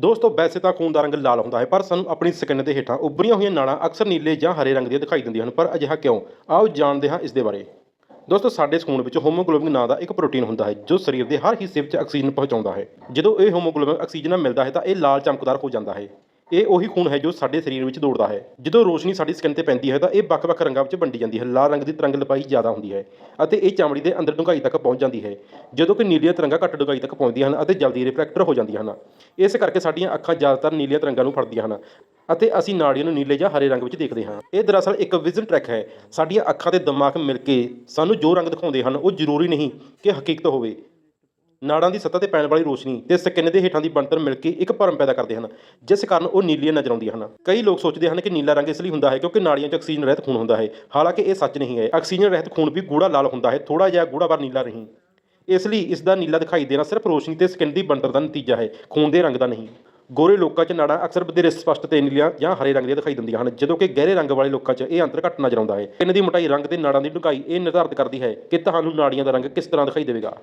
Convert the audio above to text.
ਦੋਸਤੋ, ਵੈਸੇ ਤਾਂ ਖੂਨ ਦਾ ਰੰਗ ਲਾਲ ਹੁੰਦਾ ਹੈ, ਪਰ ਸਾਨੂੰ ਆਪਣੀ ਸਕਿਨ ਦੇ ਹੇਠਾਂ ਉੱਭਰੀਆਂ ਹੋਈਆਂ ਨਾੜਾਂ ਅਕਸਰ ਨੀਲੇ ਜਾਂ ਹਰੇ ਰੰਗ ਦੀਆਂ ਦਿਖਾਈ ਦਿੰਦੀਆਂ ਹਨ। ਪਰ ਅਜਿਹਾ ਕਿਉਂ? ਆਓ ਜਾਣਦੇ ਹਾਂ ਇਸ ਦੇ ਬਾਰੇ। ਦੋਸਤੋ, ਸਾਡੇ ਖੂਨ ਵਿੱਚ ਹੋਮੋਗਲੋਬਿਨ ਨਾਂ ਦਾ ਇੱਕ ਪ੍ਰੋਟੀਨ ਹੁੰਦਾ ਹੈ, ਜੋ ਸਰੀਰ ਦੇ ਹਰ ਹਿੱਸੇ ਵਿੱਚ ਆਕਸੀਜਨ ਪਹੁੰਚਾਉਂਦਾ ਹੈ। ਜਦੋਂ ਇਹ ਹੋਮੋਗਲੋਬਿਨ ਆਕਸੀਜਨ ਨਾਲ ਮਿਲਦਾ ਹੈ, ਤਾਂ ਇਹ ਲਾਲ ਚਮਕਦਾਰ ਹੋ ਜਾਂਦਾ ਹੈ। ਇਹ ਉਹੀ ਖੂਨ ਹੈ ਜੋ ਸਾਡੇ ਸਰੀਰ ਵਿੱਚ ਦੌੜਦਾ ਹੈ। ਜਦੋਂ ਰੋਸ਼ਨੀ ਸਾਡੀ ਸਕਿਨ ਤੇ ਪੈਂਦੀ ਹੈ ਤਾਂ ਇਹ ਵੱਖ-ਵੱਖ ਰੰਗਾਂ ਵਿੱਚ ਵੰਡੀ ਜਾਂਦੀ ਹੈ। ਲਾਲ ਰੰਗ ਦੀ ਤਰੰਗ ਲਪਾਈ ਜ਼ਿਆਦਾ ਹੁੰਦੀ ਹੈ ਅਤੇ ਇਹ ਚਮੜੀ ਦੇ ਅੰਦਰ ਡੂੰਘਾਈ ਤੱਕ ਪਹੁੰਚ ਜਾਂਦੀ ਹੈ। ਜਦੋਂ ਕਿ ਨੀਲੀਆਂ ਤਰੰਗਾਂ ਘੱਟ ਡੂੰਘਾਈ ਤੱਕ ਪਹੁੰਚਦੀਆਂ ਹਨ ਅਤੇ ਜਲਦੀ ਰਿਫਰੈਕਟਰ ਹੋ ਜਾਂਦੀਆਂ ਹਨ। ਇਸ ਕਰਕੇ ਸਾਡੀਆਂ ਅੱਖਾਂ ਜ਼ਿਆਦਾਤਰ ਨੀਲੀਆਂ ਤਰੰਗਾਂ ਨੂੰ ਫੜਦੀਆਂ ਹਨ ਅਤੇ ਅਸੀਂ ਨਾੜੀਆਂ ਨੂੰ ਨੀਲੇ ਜਾਂ ਹਰੇ ਰੰਗ ਵਿੱਚ ਦੇਖਦੇ ਹਾਂ। ਇਹ ਦਰਅਸਲ ਇੱਕ ਵਿਜ਼ਨ ਟਰੈਕ ਹੈ। ਸਾਡੀਆਂ ਅੱਖਾਂ ਤੇ ਦਿਮਾਗ ਮਿਲ ਕੇ ਸਾਨੂੰ ਜੋ ਰੰਗ ਦਿਖਾਉਂਦੇ ਹਨ ਉਹ ਜ਼ਰੂਰੀ ਨਹੀਂ ਕਿ ਹਕੀਕਤ ਹੋਵੇ। ਨਾੜਾਂ ਦੀ ਸਤਹ ਤੇ ਪੈਣ ਵਾਲੀ ਰੋਸ਼ਨੀ ਤੇ ਸਕਿਨ ਦੇ ਹੇਠਾਂ ਦੀ ਬਣਤਰ ਮਿਲ ਕੇ ਇੱਕ ਭਰਮ ਪੈਦਾ ਕਰਦੇ ਹਨ, ਜਿਸ ਕਾਰਨ ਉਹ ਨੀਲੀਆਂ ਨਜ਼ਰ ਆਉਂਦੀਆਂ ਹਨ। ਕਈ ਲੋਕ ਸੋਚਦੇ ਹਨ ਕਿ ਨੀਲਾ ਰੰਗ ਇਸ ਲਈ ਹੁੰਦਾ ਹੈ ਕਿਉਂਕਿ ਨਾੜੀਆਂ 'ਚ ਆਕਸੀਜਨ ਰਹਿਤ ਖੂਨ ਹੁੰਦਾ ਹੈ। ਹਾਲਾਂਕਿ ਇਹ ਸੱਚ ਨਹੀਂ ਹੈ। ਆਕਸੀਜਨ ਰਹਿਤ ਖੂਨ ਵੀ ਗੂੜਾ ਲਾਲ ਹੁੰਦਾ ਹੈ ਥੋੜਾ ਜਿਹਾ ਗੂੜਾ ਪਰ ਨੀਲਾ ਨਹੀਂ। ਇਸ ਲਈ ਇਸ ਦਾ ਨੀਲਾ ਦਿਖਾਈ ਦੇਣਾ ਸਿਰਫ ਰੋਸ਼ਨੀ ਤੇ ਸਕਿਨ ਦੀ ਬਣਤਰ ਦਾ ਨਤੀਜਾ ਹੈ, ਖੂਨ ਦੇ ਰੰਗ ਦਾ ਨਹੀਂ। ਗੋਰੇ ਲੋਕਾਂ 'ਚ ਨਾੜਾਂ ਅਕਸਰ ਵਧੇਰੇ ਸਪਸ਼ਟ ਤੇ ਨੀਲੀਆਂ ਜਾਂ ਹਰੇ ਰੰਗ ਦੀਆਂ ਦਿਖਾਈ ਦਿੰਦੀਆਂ ਹਨ, ਜਦੋਂ ਕਿ ਗਹਿਰੇ ਰੰਗ ਵਾਲੇ ਲੋਕਾਂ 'ਚ ਇਹ ਅੰਤਰ ਘੱਟ ਨਜ਼ਰ ਆਉਂਦਾ ਹੈ। ਸਕਿਨ ਦੀ ਮੋਟਾਈ ਰੰਗ ਤੇ ਨਾੜਾਂ ਦੀ ਡੂੰਘਾਈ ਇਹ ਨਿਰਧਾਰਤ ਕਰਦੀ ਹੈ ਕਿ ਤੁਹਾਨੂੰ ਨਾੜੀਆਂ ਦਾ ਰੰਗ ਕਿਸ ਤਰ੍ਹਾਂ ਦਿਖਾਈ ਦੇਵੇਗਾ।